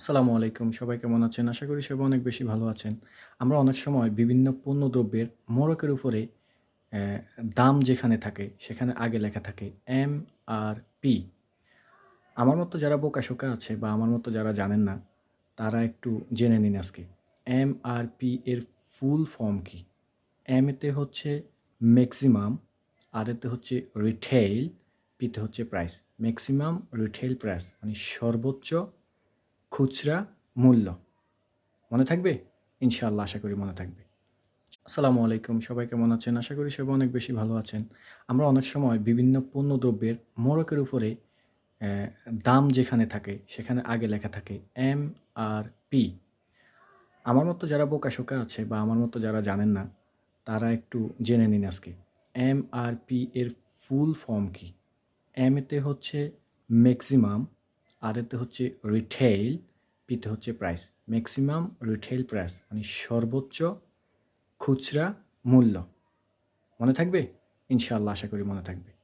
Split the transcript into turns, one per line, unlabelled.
আসসালামু আলাইকুম, সবাই কেমন আছেন? আশা করি সবাই অনেক বেশি ভালো আছেন। আমরা অনেক সময় বিভিন্ন পণ্যদ্রব্যের মোড়কের উপরে দাম যেখানে থাকে, সেখানে আগে লেখা থাকে এম আর পি। আমার মতো যারা বোকাশোকা আছে বা আমার মতো যারা জানেন না, তারা একটু জেনে নিন আজকে। এম আর পি এর ফুল ফর্ম কি? এম এতে হচ্ছে ম্যাক্সিমাম আর এতে হচ্ছে রিটেইল পিতে হচ্ছে প্রাইস ম্যাক্সিমাম রিটেইল প্রাইস মানে সর্বোচ্চ খুচরা মূল্য। মনে থাকবে? ইনশাআল্লাহ আশা করি মনে থাকবে। আসসালামু আলাইকুম, সবাই কেমন আছেন? আশা করি সবাই অনেক বেশি ভালো আছেন। আমরা অনেক সময় বিভিন্ন পণ্যদ্রব্যের মোড়কের উপরে দাম যেখানে থাকে, সেখানে আগে লেখা থাকে এম আর পি। আমার মতো যারা বোকাশোকা আছে বা আমার মতো যারা জানেন না, তারা একটু জেনে নিন আজকে। এম আর পি এর ফুল ফর্ম কি? এম এতে হচ্ছে ম্যাক্সিমাম আর এতে হচ্ছে রিটেইল পিতে হচ্ছে প্রাইস ম্যাক্সিমাম রিটেল প্রাইস মানে সর্বোচ্চ খুচরা মূল্য। মনে থাকবে? ইনশাআল্লাহ আশা করি মনে থাকবে।